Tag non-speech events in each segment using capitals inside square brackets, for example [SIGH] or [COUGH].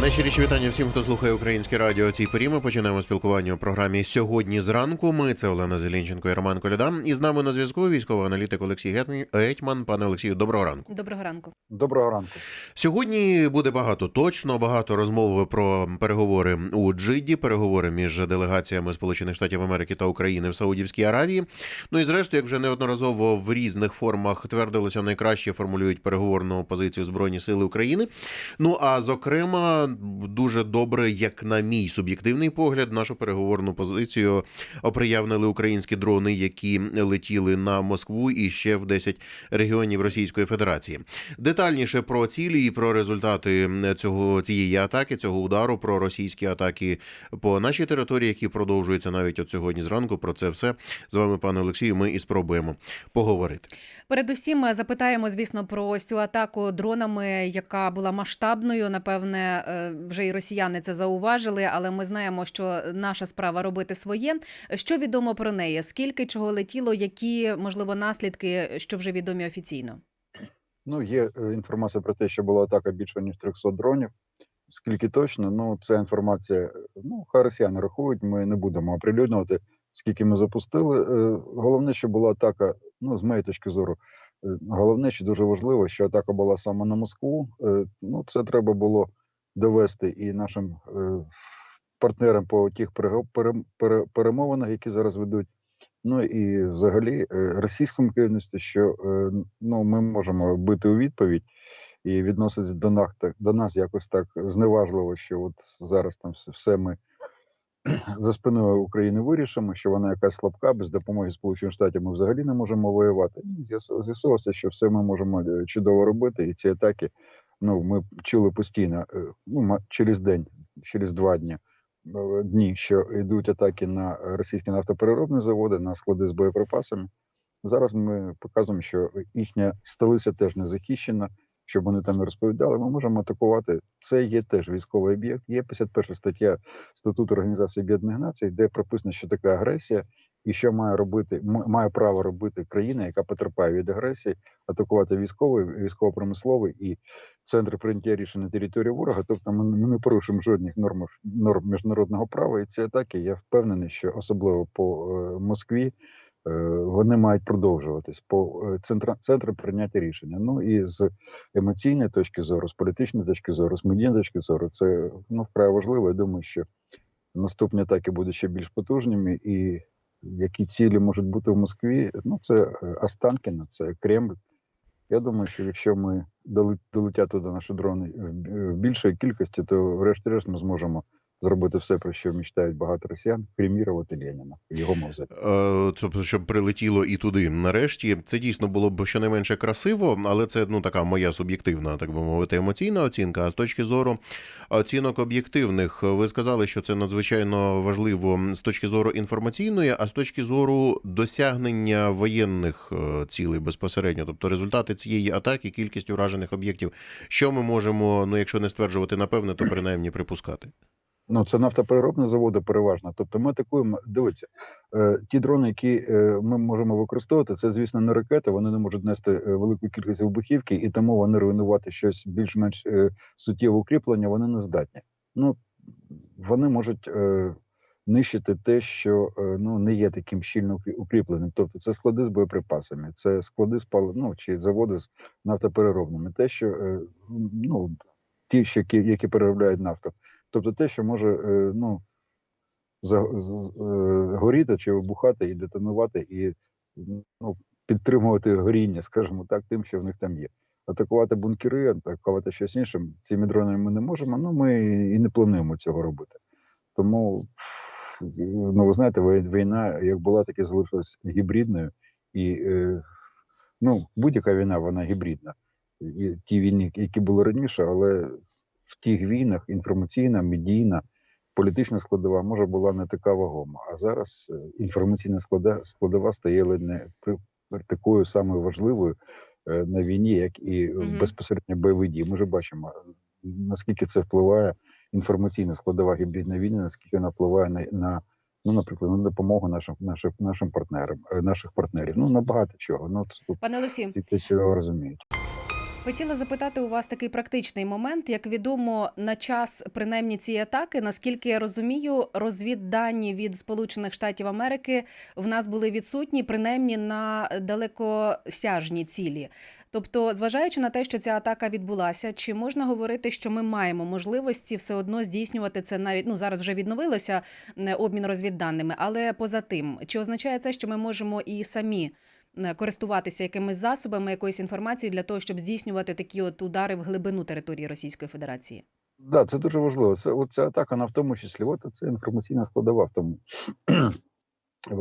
Найщиріші вітання всім, хто слухає українське радіо. Цій порі ми починаємо спілкування у програмі сьогодні зранку. Ми це Олена Зелінченко і Роман Коляда. І з нами на зв'язку військовий аналітик Олексій Гетман- Гетьман. Пане Олексію, доброго ранку. Доброго ранку. Доброго ранку. Сьогодні буде багато точно, багато розмов про переговори у Джидді, переговори між делегаціями Сполучених Штатів Америки та України в Саудівській Аравії. Ну і зрештою, як вже неодноразово в різних формах твердилося, найкраще формулюють переговорну позицію Збройні Сили України. Ну а зокрема, дуже добре, як на мій суб'єктивний погляд, нашу переговорну позицію оприявнили українські дрони, які летіли на Москву і ще в 10 регіонів Російської Федерації. Детальніше про цілі і про результати цього цієї атаки, цього удару, про російські атаки по нашій території, які продовжуються навіть от сьогодні зранку. Про це все з вами, пане Олексію. Ми і спробуємо поговорити. Передусім е, запитаємо, звісно, про ось цю атаку дронами, яка була масштабною. Напевне, е, вже і росіяни це зауважили, але ми знаємо, що наша справа робити своє. Що відомо про неї? Скільки чого летіло? Які можливо наслідки, що вже відомі офіційно? Ну, є е, інформація про те, що була атака більше ніж 300 дронів. Скільки точно, ну ця інформація, е, ну хай росіяни рахують, ми не будемо оприлюднювати, скільки ми запустили. Е, Головне, що була атака, ну з моєї точки зору, е, головне, що дуже важливо, що атака була саме на Москву. Е, Ну, це треба було довести і нашим е, партнерам по тих перемовинах, які зараз ведуть. Ну і взагалі е, російському керівництву, що е, ну ми можемо бити у відповідь і відноситься до нас так до нас якось так зневажливо, що от зараз там все- ми [CLEARS THROAT] за спиною України вирішимо, що вона якась слабка, без допомоги Сполучених Штатів ми взагалі не можемо воювати. З'ясу- З'ясувалося, що все ми можемо чудово робити, і ці атаки ну ми чули постійно, е, ну через день, через два дні. е, Дні, що йдуть атаки на російські нафтопереробні заводи, на склади з боєприпасами. Зараз ми показуємо, що їхня столиця теж не захищена, щоб вони там не розповідали. Ми можемо атакувати. Це є теж військовий об'єкт. Є 51 стаття статуту Організації Об'єднаних Націй, де прописано, що таке агресія, і що має робити має право робити країна, яка потерпає від агресії, атакувати військовий, військово-промисловий і центри прийняття рішень на території ворога. Тобто ми, ми не порушуємо жодних норм норм міжнародного права. І ці атаки я впевнений, що особливо по е, Москві. е, Вони мають продовжуватись по е, центра центрам прийняття рішення. Ну і з емоційної точки зору, з політичної точки зору, з медійної точки зору, це ну вкрай важливо. Я думаю, що наступні атаки будуть ще більш потужними, і які цілі можуть бути в Москві. Ну це Останкіна, Останкіно, це Кремль. Я думаю, що якщо ми долетять туди наші дрони в б- в більшій кількості, то врешті-решт ми зможемо зробити все, про що мечтають багато росіян, кремірувати Леніна в його мавзолі. Е, Тобто, щоб прилетіло і туди. Нарешті це дійсно було б щонайменше красиво, але це ну така моя суб'єктивна, так би мовити, емоційна оцінка. А з точки зору оцінок об'єктивних, ви сказали, що це надзвичайно важливо з точки зору інформаційної, а з точки зору досягнення воєнних е, цілей безпосередньо, тобто результати цієї атаки, кількість уражених об'єктів. Що ми можемо, ну якщо не стверджувати напевне, то принаймні припускати. Ну, це нафтопереробні заводи переважно. Тобто ми атакуємо. Дивіться, е, ті дрони, які е, ми можемо використовувати, це, звісно, не ракети. Вони не можуть нести е, велику кількість вибухівки, і тому вони руйнувати щось більш-менш суттєве укріплення. Вони не здатні. Ну вони можуть нищити те, що ну не є таким щільно укріпленим. Тобто, це склади з боєприпасами, це склади з пали, ну, чи заводи з нафтопереробними. Те, що ну ті, що які переробляють нафту. Тобто те, що може е, ну, е, горіти чи вибухати і детонувати, і ну, підтримувати горіння, скажімо так, тим, що в них там є. Атакувати бункери, атакувати щось інше, цими дронами ми не можемо, ну ми і не плануємо цього робити. Тому, ну ви знаєте, війна як була, так і залишилась гібридною. І е, ну, будь-яка війна, вона гібридна. І ті війни, які були раніше, але в тих війнах інформаційна, медійна, політична складова може була не така вагома. А зараз е, інформаційна склада, складова стає не такою самою важливою е, на війні, як і в безпосередньо бойові дії. Ми вже бачимо, е, наскільки це впливає інформаційна складова гібридна війни, наскільки вона впливає на, на ну, наприклад, на допомогу нашим нашим, нашим партнерам, наших партнерів. Ну на багато чого. Ну тут Пане Олексію, всі це чудово розуміють. Хотіла запитати у вас такий практичний момент. Як відомо, на час принаймні цієї атаки, наскільки я розумію, розвіддані від Сполучених Штатів Америки в нас були відсутні, принаймні на далекосяжні цілі. Тобто, зважаючи на те, що ця атака відбулася, чи можна говорити, що ми маємо можливості все одно здійснювати це навіть ну зараз вже відновилося е, обмін розвідданими, але поза тим, чи означає це, що ми можемо і самі користуватися якимись засобами, якоюсь інформацією для того, щоб здійснювати такі от удари в глибину території Російської Федерації? Да, це дуже важливо. Це от атака, вона в тому числі, от це інформаційна складова в тому. Е,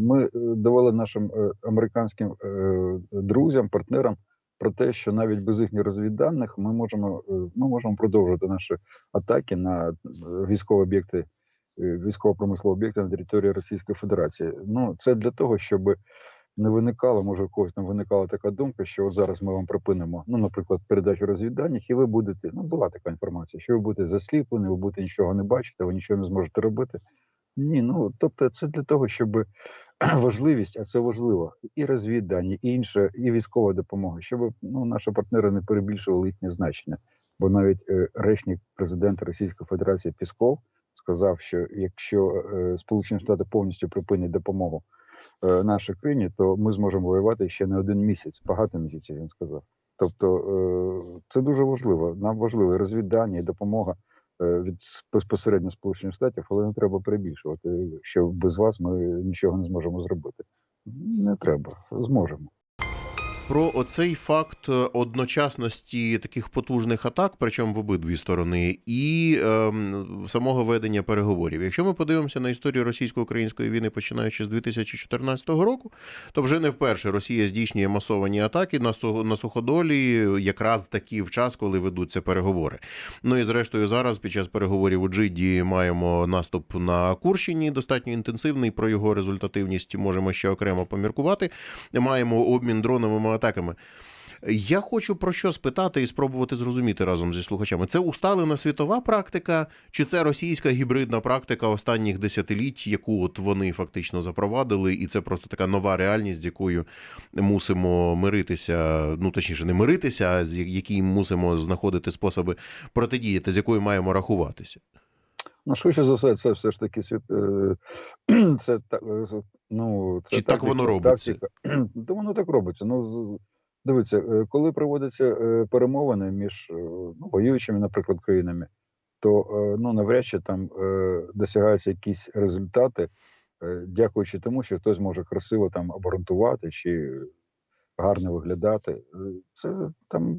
Ми е, довели нашим е, американським е, друзям, партнерам про те, що навіть без їхніх розвідданих ми можемо, е, ми можемо продовжувати наші атаки на е, військові об'єкти, е, військово-промислові об'єкти на території Російської Федерації. Ну, це для того, щоб не виникало, може, у когось не виникала така думка, що от зараз ми вам припинимо, ну, наприклад, передачу розвідданих, і ви будете, ну, була така інформація, що ви будете засліплені, ви будете нічого не бачити, ви нічого не зможете робити. Ні, ну тобто це для того, щоб [CLEARS THROAT] важливість, а це важливо, і розвіддані, і інше, і військова допомога, щоб ну, наші партнери не перебільшували їхнє значення. Бо навіть е, речник президента Російської Федерації Пісков сказав, що якщо е, Сполучені Штати повністю припинять допомогу е, нашій країні, то ми зможемо воювати ще не один місяць, багато місяців він сказав. Тобто е, це дуже важливо. Нам важливо і розвідання і допомога е, від безпосередньо Сполучених Штатів, але не треба перебільшувати, що без вас ми нічого не зможемо зробити. Не треба, зможемо. Про оцей факт е, одночасності таких потужних атак, причому в обидві сторони, і ем, самого ведення переговорів. Якщо ми подивимося на історію російсько-української війни, починаючи з 2014 року, то вже не вперше Росія здійснює масовані атаки на на суходолі, якраз таки в час, коли ведуться переговори. Ну і зрештою, зараз під час переговорів у Джиді маємо наступ на Курщині, достатньо інтенсивний. Про його результативність можемо ще окремо поміркувати. Маємо обмін дроновими атаками. Я хочу про що спитати і спробувати зрозуміти разом зі слухачами. Це усталена світова практика, чи це російська гібридна практика останніх десятиліть, яку от вони фактично запровадили, і це просто така нова реальність, з якою мусимо миритися, ну точніше, не миритися, а з якій мусимо знаходити способи протидіяти, з якою маємо рахуватися. Ну, швидше за все, це все ж таки світ. е, [CLEARS THROAT] Це е, ну, це Чи так воно робиться? [CLEARS THROAT] Та воно так робиться. Ну, дивіться, е, коли проводяться перемовини між ну, воюючими, наприклад, країнами, то ну, навряд чи там досягаються якісь результати, дякуючи тому, що хтось може красиво там обґрунтувати чи гарно виглядати. Це там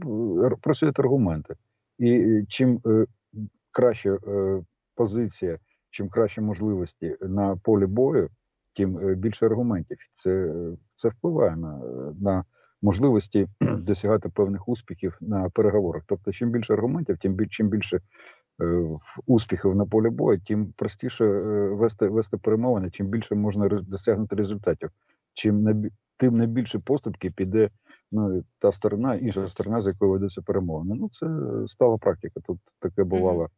працюють аргументи. І чим краще позиція, чим кращі можливості на полі бою, тим е, більше аргументів. Це, е, це впливає на, на можливості [CLEARS THROAT] досягати певних успіхів на переговорах. Тобто, чим більше аргументів, тим біль- чим більше е, успіхів на полі бою, тим простіше е, вести, вести перемовини, чим більше можна досягнути результатів. Чим на, тим на більше поступки піде ну, та сторона, інша сторона, з якою ведуться перемовини. Ну, це стала практика. Тут таке бувало.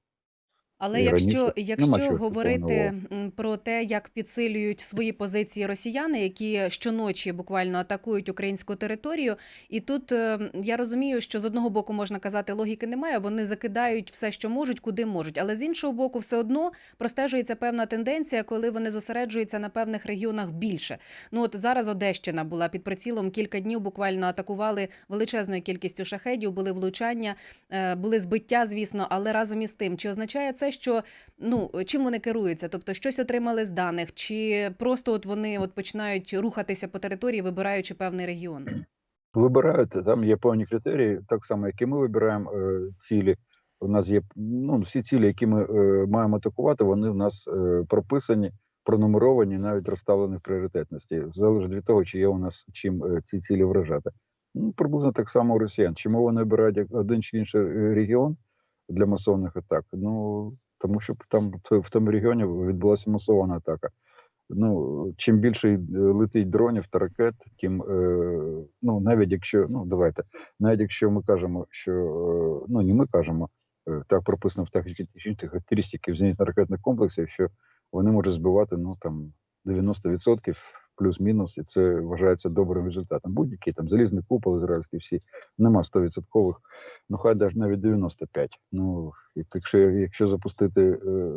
Але І якщо, раніше якщо говорити м, про те, як підсилюють свої позиції росіяни, які щоночі буквально атакують українську територію, і тут е, я розумію, що з одного боку можна казати, логіки немає, вони закидають все, що можуть, куди можуть. Але з іншого боку, все одно простежується певна тенденція, коли вони зосереджуються на певних регіонах більше. Ну от зараз Одещина була під прицілом кілька днів. Буквально атакували величезною кількістю шахедів, були влучання, е, були збиття, звісно, але разом із тим, чи означає це, що ну чим вони керуються? Тобто щось отримали з даних, чи просто от вони от починають рухатися по території, вибираючи певний регіон? Вибирають, там є певні критерії, так само, як і ми вибираємо е, цілі. У нас є ну, всі цілі, які ми е, маємо атакувати, вони в нас е, прописані, пронумеровані, навіть розставлені в пріоритетності. Залежить від того, чи є у нас чим е, ці цілі вражати. Ну, приблизно так само у росіян. Чому вони обирають один чи інший е, регіон для масованих атак? Ну тому що там в тому регіоні відбулася масована атака. Ну, чим більше е, летить дронів та ракет, тим е, ну навіть якщо ну давайте, навіть якщо ми кажемо, що е, ну не ми кажемо, е, так прописано в технічних характеристиків зенітно-ракетних комплексів, що вони можуть збивати ну там 90% плюс-мінус, і це вважається добрим результатом. Будь-який там залізний купол ізраїльський всі нема 100%, ну хай навіть навіть 95. Ну, і так що, якщо запустити е,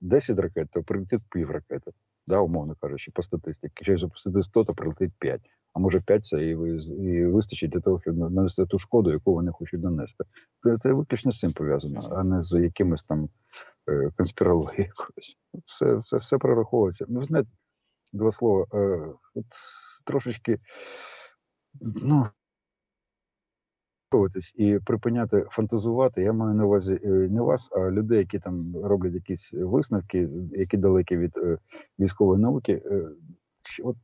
10 ракет, то прилетить пів ракети, да, умовно кажучи, по статистиці. Якщо запустити 100, то прилетить 5. А може 5 це і, і вистачить для того, щоб нанести ту шкоду, яку вони хочуть нанести. Це, це виключно з цим пов'язано, а не з якимось там е, конспірологією. Все, все, все прораховується. Ну, знаєте, два слова. Е, от трошечки, ну, і припиняти фантазувати. Я маю на увазі е, не вас, а людей, які там роблять якісь висновки, які далекі від е, військової науки. Е, От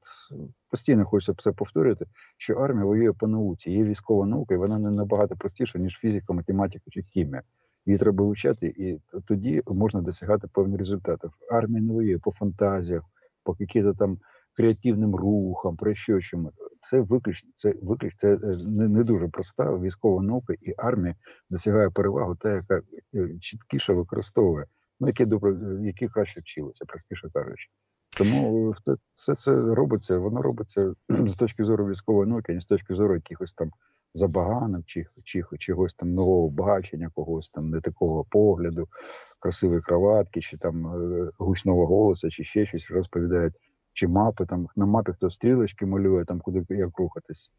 постійно хочеться це повторювати, що армія воює по науці. Є військова наука, і вона не набагато простіша, ніж фізика, математика чи хімія. Її треба вивчати, і тоді можна досягати певних результатів. Армія не воює по фантазіях, по яким там креативним рухам, про що чому. Це виключно, це виключно це е, не, не дуже проста військова наука, і армія досягає перевагу, та яка е, чіткіше використовує, ну які добре, які краще вчилися, простіше кажучи. Тому все, все це робиться, воно робиться з точки зору військової науки, а не з точки зору якихось там забаганок, чи, чи чогось там нового бачення, когось там не такого погляду, красивої кроватки, чи там е, гучного голосу, чи ще щось розповідають, чи мапи там на мапі хто стрілочки малює, там куди як рухатись.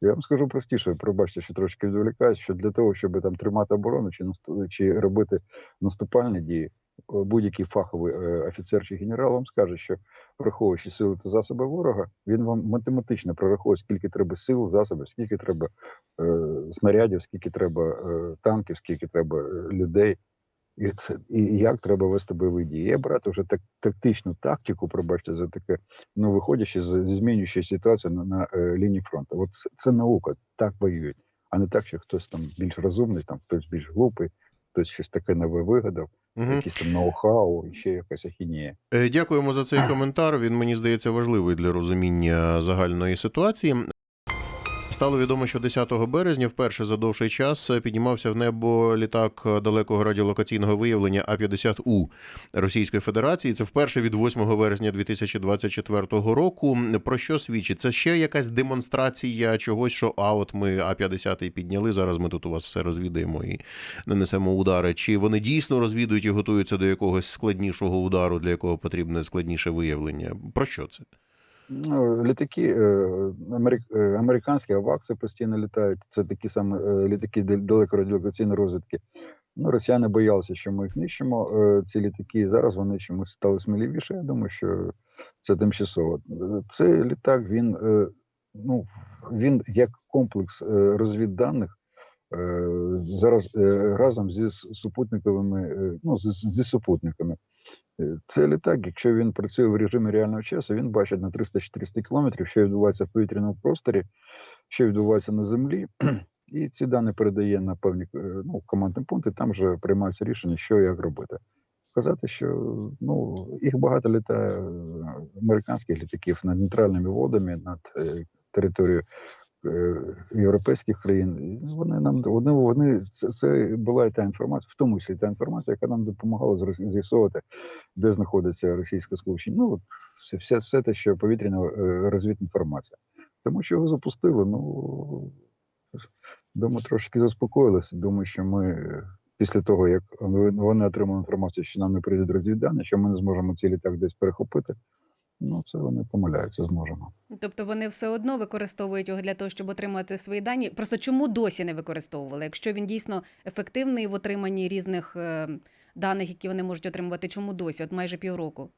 Я вам скажу простіше, пробачте, що трошки відволікаюсь, що для того, щоб там тримати оборону чи чи робити наступальні дії, будь-який фаховий е, офіцер чи генерал вам скаже, що враховуючи сили та засоби ворога, він вам математично прорахує, скільки треба сил, засобів, скільки треба е, снарядів, скільки треба е, танків, скільки треба е, людей. І це і як треба вести бойові дії. Я брати вже так тактичну тактику, пробачте за таке, ну виходячи з змінюючої ситуації на, на е, лінії фронту. От це, це наука, так воюють, а не так, що хтось там більш розумний, там хтось більш глупий, хтось щось таке нове вигадав, угу. якісь там ноу-хау і ще якась ахінія. Е, Дякуємо за цей [CLEARS THROAT] коментар. Він мені здається важливий для розуміння загальної ситуації. Стало відомо, що 10 березня вперше за довший час піднімався в небо літак далекого радіолокаційного виявлення А-50У Російської Федерації. Це вперше від 8 вересня 2024 року. Про що свідчить? Це ще якась демонстрація чогось, що а от ми А-50 підняли. Зараз ми тут у вас все розвідаємо і нанесемо удари. Чи вони дійсно розвідують і готуються до якогось складнішого удару, для якого потрібне складніше виявлення? Про що це? Ну, літаки е, е, американські авакси постійно літають. Це такі саме е, літаки дал- далекорадіолокаційної розвідки. Ну, росіяни боялися, що ми їх нищимо. Ці літаки зараз вони чомусь стали сміливіше. Я думаю, що це тимчасово. Цей літак він, ну, він як комплекс розвідданих. Зараз разом зі супутниковими, ну, з- зі супутниками. Е, Це літак, якщо він працює в режимі реального часу, він бачить на 300-400 кілометрів, що відбувається в повітряному просторі, що відбувається на землі, і ці дані передає на певні е, ну, командні пункти, там вже приймаються рішення, що і як робити. Сказати, що ну, їх багато літає е, американських літаків над нейтральними водами, над е, територією європейських країн. Вони нам вони, вони це, це була і та інформація, в тому числі та інформація, яка нам допомагала з'ясовувати, де знаходиться російське сполучення. Ну все, все, все те, що повітряна е, розвідінформація. Тому що його запустили. Ну думаю, трошки заспокоїлися. Думаю, що ми е, після того, як вони отримали інформацію, що нам не прийдуть розвіддані, що ми не зможемо цей літак десь перехопити. Ну, це вони помиляються, зможемо. Тобто вони все одно використовують його для того, щоб отримати свої дані. Просто чому досі не використовували? Якщо він дійсно ефективний в отриманні різних е, даних, які вони можуть отримувати, чому досі? От майже півроку.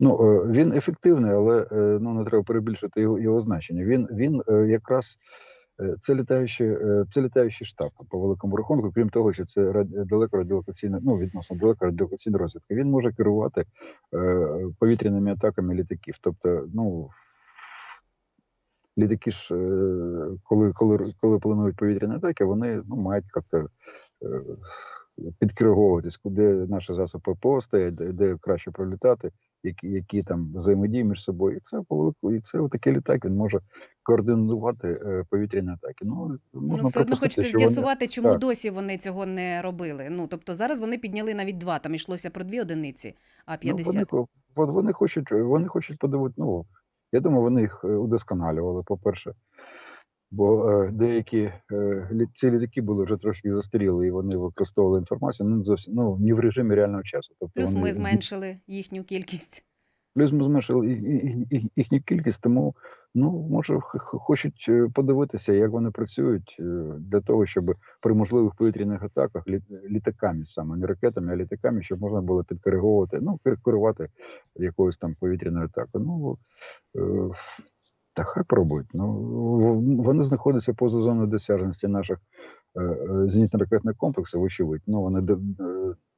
Ну, е, він ефективний, але е, ну, не треба перебільшити його, його значення. Він, він якраз це літаючий, е, це літаючий штаб по великому рахунку, крім того, що це далеко радіолокаційна, ну, відносно далеко радіолокаційна розвідка. Він може керувати е, повітряними атаками літаків. Тобто, ну, літаки ж, е, коли, коли, коли планують повітряні атаки, вони ну, мають як-то е, підкеровуватись, куди наші засоби ППО стоять, де краще пролітати, які, які там взаємодії між собою. І це по велику, і це такий літак. Він може координувати е, повітряні атаки. Ну можна ну, все одно припустити, хочеться вони- з'ясувати, чому так. досі вони цього не робили. Ну тобто зараз вони підняли навіть два. Там йшлося про дві одиниці, а Ну, вони, вони хочуть, вони хочуть подивити, ну, Я думаю, вони їх е, удосконалювали, по-перше. Бо е, деякі е, ці літаки були вже трошки застаріли, і вони використовували інформацію ну, зовсім ну, не в режимі реального часу. Тобто Плюс вони ми зменшили їхню кількість. Плюс ми зменшили їхню кількість, тому ну може хочуть е, подивитися, як вони працюють для того, щоб при можливих повітряних атаках лі- літаками саме не ракетами, а літаками, щоб можна було підкориговувати, ну керувати якоюсь там повітряною атакою. Ну та хай пробують. Ну вони знаходяться поза зоною досяжності наших е, е, зенітно-ракетних комплексів, вочевидь. Ну вони е,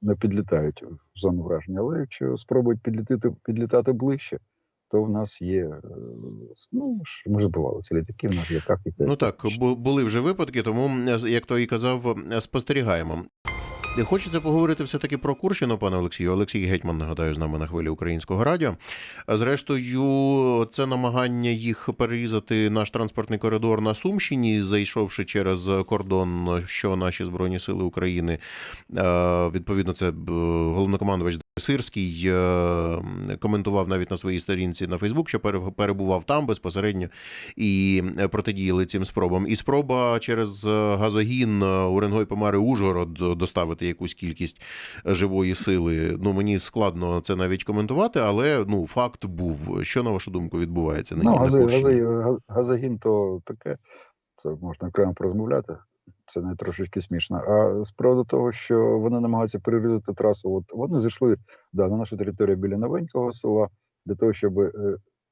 не підлітають в зону враження. Але якщо спробують підлітати, підлітати ближче, то в нас є. Ну ми ж бували ці літаки, в нас є так тактика. Ну так, бу- були вже випадки, тому, як то і казав, спостерігаємо. Хочеться поговорити все-таки про Курщину, пане Олексію. Олексій Гетьман, нагадаю, з нами на хвилі українського радіо. Зрештою, це намагання їх перерізати наш транспортний коридор на Сумщині, зайшовши через кордон, що наші збройні сили України відповідно, це е, головнокомандувач Сирський е, коментував навіть на своїй сторінці на Фейсбук, що перебував там безпосередньо і е, протидіяли цим спробам. І спроба через е, газогін е, Уренгой Помари Ужгород доставити якусь кількість живої сили. Ну мені складно це навіть коментувати, але ну факт був. Що на вашу думку відбувається на, Ну, на гази, Курщині? гази, га- газогін то таке, це можна окремо порозмовляти. Це не трошечки смішно. А з приводу того, що вони намагаються перерізати трасу, от вони зайшли да, на нашу територію біля новенького села для того, щоб е,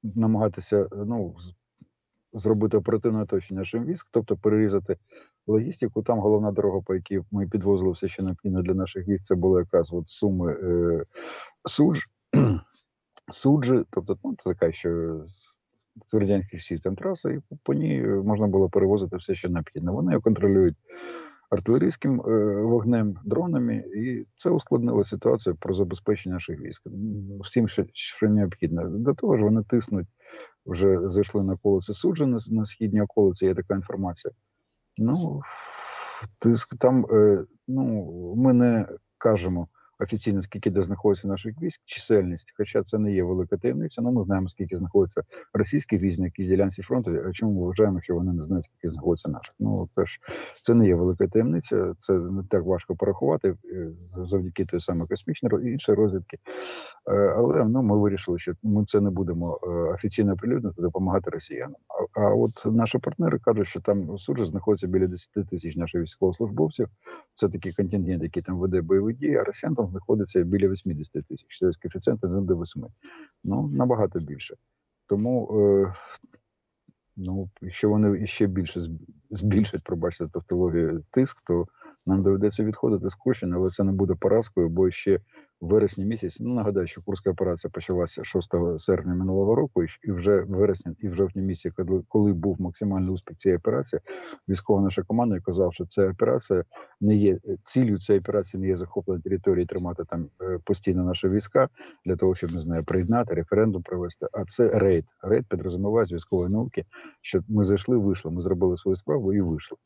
намагатися е, ну, зробити оперативне оточення військ, тобто перерізати логістику. Там головна дорога, по якій ми підвозили все, що необхідно для наших військ, це було якраз от суми е, Судж. [CLEARS THROAT] Суджі, тобто ну, це така, що радянських сіл там траса, і по- ній е, можна було перевозити все, що необхідно. Вони його контролюють артилерійським е, вогнем, дронами, і це ускладнило ситуацію про забезпечення наших військ. Всім, що, що необхідно. До того ж, вони тиснуть, вже зайшли на околиці суджі на, на східній околиці, є така інформація. Ну, тиск там, е, ну, ми не кажемо офіційно, скільки де знаходиться наших військ, чисельність, хоча це не є велика таємниця, але ми знаємо, скільки знаходиться російських військ на якійсь ділянці фронту, а чому ми вважаємо, що вони не знають, скільки знаходиться наших. Ну, теж це не є велика таємниця, це не так важко порахувати е, завдяки той самої космічної іншої розвідки. Е, Але ну, ми вирішили, що ми це не будемо е, офіційно прилюднити, допомагати росіянам. А, а от наші партнери кажуть, що там суджа знаходиться біля 10 тисяч наших військовослужбовців. Це такий контингент, який там веде бойові дії, а росіян там знаходиться біля 80 тисяч. Тобто коефіцієнт 1 до 8. Ну, набагато більше. Тому, е, ну, якщо вони ще більше збільшать, пробачте тавтологію, тиск, то нам доведеться відходити з Курщини, але це не буде поразкою, бо ще вересні місяці, ну нагадаю, що курська операція почалася 6 серпня минулого року, і вже в вересні і в жовтні місяці, коли, був максимальний успіх цієї операції, військова наша команда казав, що ця операція не є ціллю цієї операції не є захоплення території, тримати там е, постійно наші війська для того, щоб не знаю, приєднати, референдум провести. А це рейд. Рейд підрозуміває з військової науки, що ми зайшли, вийшли, ми зробили свою справу і вийшли.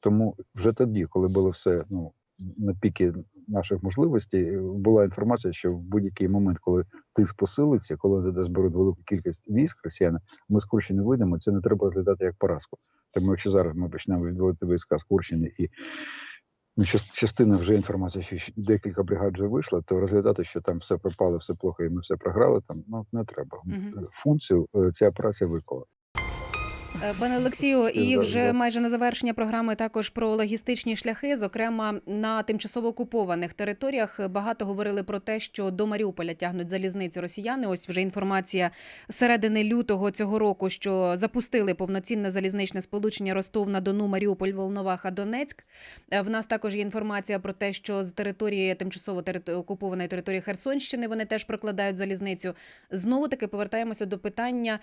Тому вже тоді, коли було все ну на піки наших можливостей, е, була інформація, що в будь-який момент, коли тиск посилиться, коли вони зберуть велику кількість військ росіяни, ми з Курщини вийдемо. Це не треба розглядати як поразку. Тому якщо зараз ми почнемо відводити війська з Курщини і ну, частина вже інформації, що декілька бригад вже вийшла, то розглядати, що там все пропало, все плохо, і ми все програли. Там ну не треба. Е, Функцію е, ця операція виконала. Е, Пане Олексію, і вже майже на завершення програми також про логістичні шляхи. Зокрема, на тимчасово окупованих територіях багато говорили про те, що до Маріуполя тягнуть залізницю росіяни. Ось вже інформація середини лютого цього року, що запустили повноцінне залізничне сполучення Ростов на Дону, Маріуполь, Волноваха, Донецьк. Е, В нас також є інформація про те, що з території тимчасово окупованої території Херсонщини вони теж прокладають залізницю. Знову таки повертаємося до питання,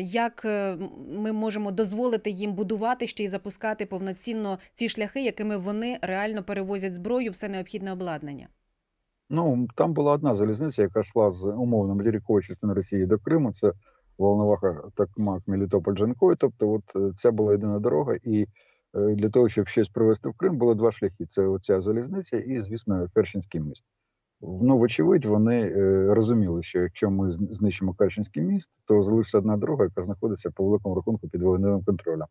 як е, ми можемо дозволити їм будувати ще й запускати повноцінно ці шляхи, якими вони реально перевозять зброю, все необхідне обладнання. Ну там була одна залізниця, яка йшла з умовно материкової частини Росії до Криму. Це Волноваха, Токмак, Мелітополь, Джанкой. Тобто, от це була єдина дорога, і е, для того, щоб щось привезти в Крим, було два шляхи: це оця залізниця і, звісно, Керченський міст. Ну, вочевидь, вони е, розуміли, що якщо ми знищимо Керченський міст, то залишиться одна дорога, яка знаходиться по великому рахунку під вогневим контролем.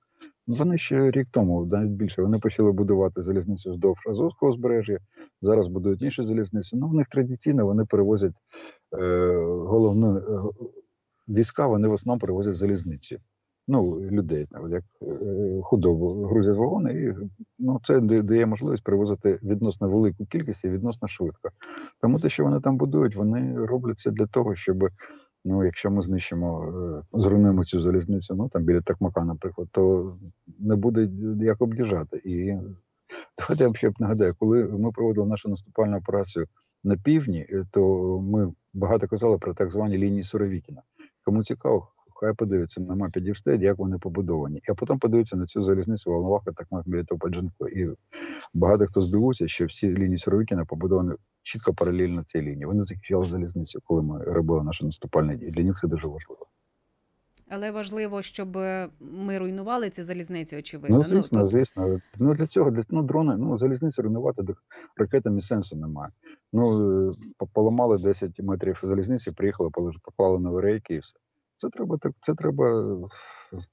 Ну, Вони ще рік тому, навіть більше, вони почали будувати залізницю вздовж Азовського узбережжя, зараз будують інші залізниці. Ну, в них традиційно вони перевозять е, головну е, війська, вони в основному перевозять залізниці. Ну, людей, як е, худобу грузять вагони, і ну, це да- дає можливість перевозити відносно велику кількість і відносно швидко. Тому те, що вони там будують, вони роблять це для того, щоб ну, якщо ми знищимо, е, зруйнуємо цю залізницю, ну там біля Такмака, наприклад, то не буде як об'їжджати. І давайте я ще нагадаю, коли ми проводили нашу наступальну операцію на півдні, е, то ми багато казали про так звані лінії Суровікіна. Кому цікаво, хай подивиться на мапі Дівстед, як вони побудовані. А потім подивиться на цю залізницю Волноваха, Такмак, Мелітополь, Джанко. І багато хто здивується, що всі лінії Суровікіна побудовані чітко паралельно цій лінії. Вони захищали залізницю, коли ми робили наші наступальні дії. Для них це дуже важливо. Але важливо, щоб ми руйнували ці залізниці, очевидно. Ну, звісно, тут- звісно. Ну для цього для ну, дрони, ну залізниці руйнувати ракетами сенсу немає. Ну е, поламали 10 метрів залізниці, приїхали, поклали нові рейки і все. Це треба так. Це треба.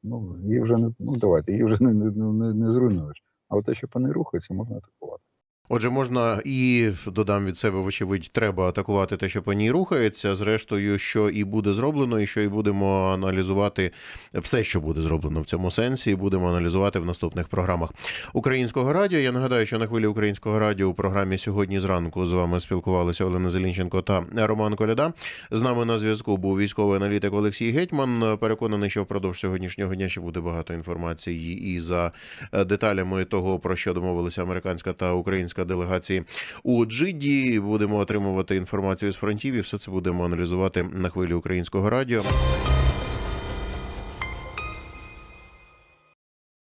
Ну її вже не ну давайте, її вже не, не, не, не зруйнуєш. А те, що вони рухаються, можна атакувати. Отже, можна і додам від себе, вочевидь, треба атакувати те, що по ній рухається. Зрештою, що і буде зроблено, і що і будемо аналізувати все, що буде зроблено в цьому сенсі, і будемо аналізувати в наступних програмах українського радіо. Я нагадаю, що на хвилі українського радіо у програмі сьогодні зранку з вами спілкувалися Олена Зелінченко та Роман Коляда. З нами на зв'язку був військовий аналітик Олексій Гетьман. Переконаний, що впродовж сьогоднішнього дня ще буде багато інформації і за е, деталями того, про що домовилися американська та українська делегації у Джиді. Будемо отримувати інформацію з фронтів, і все це будемо аналізувати на хвилі українського радіо.